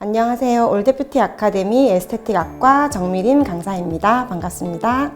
안녕하세요. 올드뷰티 아카데미 에스테틱 학과 정미림 강사입니다. 반갑습니다.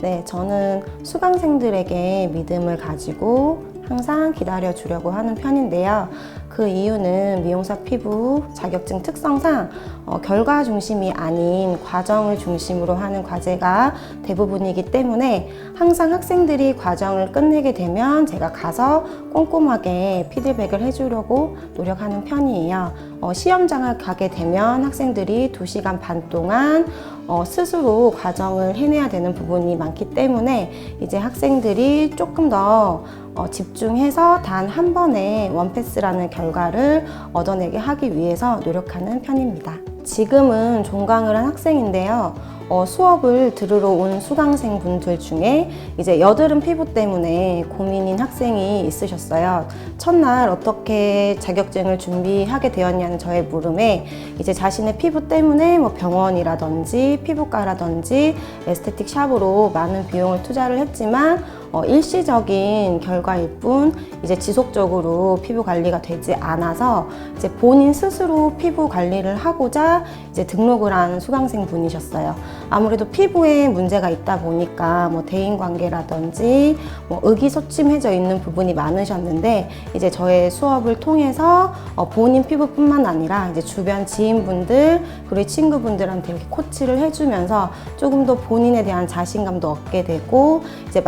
네, 저는 수강생들에게 믿음을 가지고 항상 기다려 주려고 하는 편인데요. 그 이유는 미용사 피부 자격증 특성상 어, 결과 중심이 아닌 과정을 중심으로 하는 과제가 대부분이기 때문에 항상 학생들이 과정을 끝내게 되면 제가 가서 꼼꼼하게 피드백을 해주려고 노력하는 편이에요. 어, 시험장을 가게 되면 학생들이 2시간 반 동안 어, 스스로 과정을 해내야 되는 부분이 많기 때문에 이제 학생들이 조금 더 어, 집중해서 단 한 번에 원패스라는 결 과를 얻어내게 하기 위해서 노력하는 편입니다. 지금은 종강을 한 학생인데요. 어, 수업을 들으러 온 수강생 분들 중에 이제 여드름 피부 때문에 고민인 학생이 있으셨어요. 첫날 어떻게 자격증을 준비하게 되었냐는 저의 물음에 이제 자신의 피부 때문에 뭐 병원이라든지 피부과라든지 에스테틱 샵으로 많은 비용을 투자를 했지만 어, 일시적인 결과일 뿐 이제 지속적으로 피부 관리가 되지 않아서 이제 본인 스스로 피부 관리를 하고자 이제 등록을 한 수강생 분이셨어요. 아무래도 피부에 문제가 있다 보니까 뭐 대인 관계라든지 뭐 의기소침해져 있는 부분이 많으셨는데 이제 저의 수업을 통해서 어, 본인 피부뿐만 아니라 이제 주변 지인분들 그리고 친구분들한테 이렇게 코치를 해주면서 조금 더 본인에 대한 자신감도 얻게 되고 이제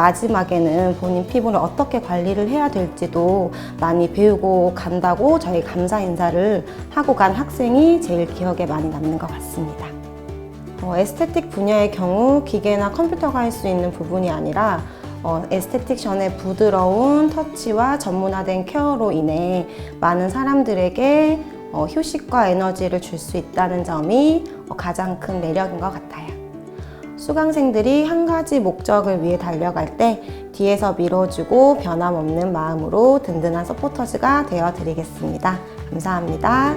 마지막에는 본인 피부를 어떻게 관리를 해야 될지도 많이 배우고 간다고 저희 감사 인사를 하고 간 학생이 제일 기억에 많이 남는 것 같습니다. 어, 에스테틱 분야의 경우 기계나 컴퓨터가 할 수 있는 부분이 아니라 어, 에스테틱션의 부드러운 터치와 전문화된 케어로 인해 많은 사람들에게 어, 휴식과 에너지를 줄 수 있다는 점이 어, 가장 큰 매력인 것 같아요. 수강생들이 한 가지 목적을 위해 달려갈 때 뒤에서 밀어주고 변함없는 마음으로 든든한 서포터즈가 되어 드리겠습니다. 감사합니다.